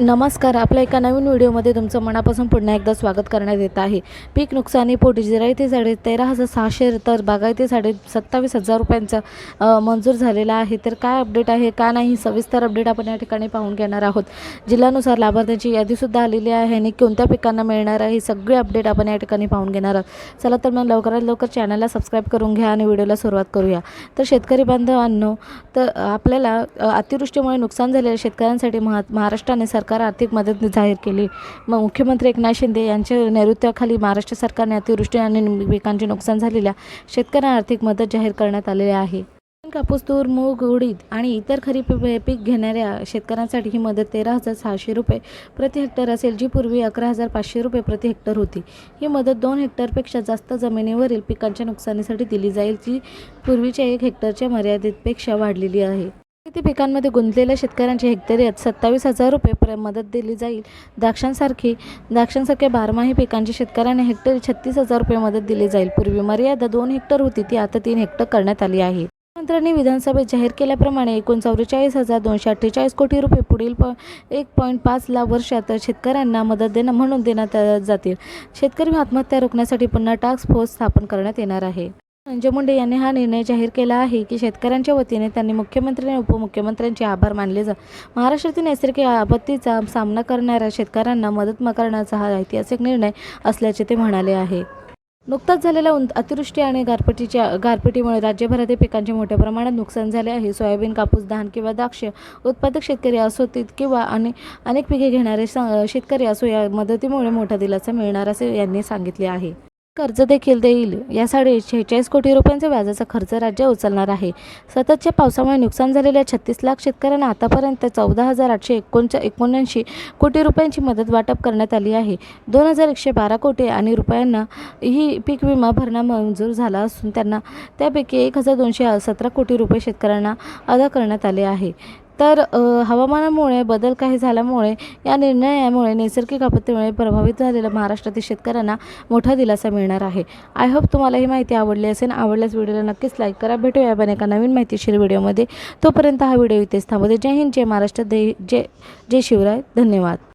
नमस्कार आपल्या एका नवीन व्हिडिओमध्ये तुमचं मनापासून पुन्हा एकदा स्वागत करण्यात येत आहे. पीक नुकसानीपोटी जिरायती साडे तेरा हजार सहाशे तर बागायती साडे सत्तावीस हजार रुपयांचा मंजूर झालेला आहे. तर काय अपडेट आहे का नाही सविस्तर अपडेट आपण या ठिकाणी पाहून घेणार आहोत. जिल्ह्यानुसार लाभार्थ्यांची यादीसुद्धा आलेली आहे आणि कोणत्या पिकांना मिळणार आहे सगळे अपडेट आपण या ठिकाणी पाहून घेणार आहोत. चला तर मग लवकरात लवकर चॅनलला सबस्क्राईब करून घ्या आणि व्हिडिओला सुरुवात करूया. तर शेतकरी बांधवांनो तर आपल्याला अतिवृष्टीमुळे नुकसान झालेल्या शेतकऱ्यांसाठी महा महाराष्ट्राने सरकार आर्थिक मदत जाहीर केली. मग मुख्यमंत्री एकनाथ शिंदे यांच्या नैऋत्याखाली महाराष्ट्र सरकारने अतिवृष्टी आणि पिकांचे नुकसान झालेल्या शेतकऱ्यांना आर्थिक मदत जाहीर करण्यात आलेली आहे. कापूस तूर मूग उडीद आणि इतर खरीप पीक घेणाऱ्या शेतकऱ्यांसाठी ही मदत तेरा हजार सहाशे रुपये प्रति हेक्टर असेल जी पूर्वी अकरा हजार पाचशे रुपये प्रति हेक्टर होती. ही मदत दोन हेक्टरपेक्षा जास्त जमिनीवरील पिकांच्या नुकसानीसाठी दिली जाईल जी पूर्वीच्या एक हेक्टरच्या मर्यादेपेक्षा वाढलेली आहे. शेती पिकांमध्ये गुंतलेल्या शेतकऱ्यांची हेक्टरी सत्तावीस हजार रुपये पर्यंत मदत दिली जाईल. द्राक्षांसारखी द्राक्षांसारख्या बारमाही पिकांची शेतकऱ्यांना हेक्टरी छत्तीस हजार रुपये मदत दिली जाईल. पूर्वी मर्यादा दोन हेक्टर होती ती आता तीन हेक्टर करण्यात आली आहे. मंत्र्यांनी विधानसभेत जाहीर केल्याप्रमाणे एकूण चौवेचाळीस हजार दोनशे अठ्ठेचाळीस कोटी रुपये पुढील प एक पॉईंट पाच लाख वर्षात शेतकऱ्यांना मदत देणं म्हणून देण्यात जातील. शेतकरी आत्महत्या रोखण्यासाठी पुन्हा टास्क फोर्स स्थापन करण्यात येणार आहे. संजय मुंडे यांनी हा निर्णय जाहीर केला आहे की शेतकऱ्यांच्या वतीने त्यांनी मुख्यमंत्री आणि उपमुख्यमंत्र्यांचे आभार मानले जा. महाराष्ट्रातील नैसर्गिक आपत्तीचा सामना करणाऱ्या शेतकऱ्यांना मदत करण्याचा हा ऐतिहासिक निर्णय असल्याचे ते म्हणाले आहे. नुकताच झालेल्या अतिवृष्टी आणि गारपिटीच्या गारपिटीमुळे राज्यभरातील पिकांचे मोठ्या प्रमाणात नुकसान झाले आहे. सोयाबीन कापूस धान किंवा द्राक्ष उत्पादक शेतकरी असो किंवा आणि अनेक पिके घेणारे शेतकरी असो या मदतीमुळे मोठा दिलासा मिळणार असे यांनी सांगितले आहे. कर्ज देखील देईल. यासाठी शेहेचाळीस कोटी रुपयांचा व्याजाचा खर्च राज्य उचलणार आहे. सततच्या पावसामुळे नुकसान झालेल्या छत्तीस लाख शेतकऱ्यांना आतापर्यंत चौदा हजार आठशे एकोणच्या एकोणऐंशी कोटी रुपयांची मदत वाटप करण्यात आली आहे. दोन हजार एकशे बारा कोटी आणि रुपयांना ही पीक विमा भरणा मंजूर झाला असून त्यांना त्यापैकी एक हजार दोनशे सतरा कोटी रुपये शेतकऱ्यांना अदा करण्यात आले आहे. तर हवामानामुळे बदल काही झाल्यामुळे या निर्णयामुळे नैसर्गिक आपत्तीमुळे प्रभावित झालेल्या महाराष्ट्रातील शेतकऱ्यांना मोठा दिलासा मिळणार आहे. आय होप तुम्हाला ही माहिती आवडली असेल. आवडल्यास व्हिडिओला नक्कीच लाईक करा. भेटूया पण एका नवीन माहितीशीर व्हिडिओमध्ये. तोपर्यंत हा व्हिडिओ इथेच थांबवते. जय हिंद जय महाराष्ट्र जय जय जय शिवराय. धन्यवाद.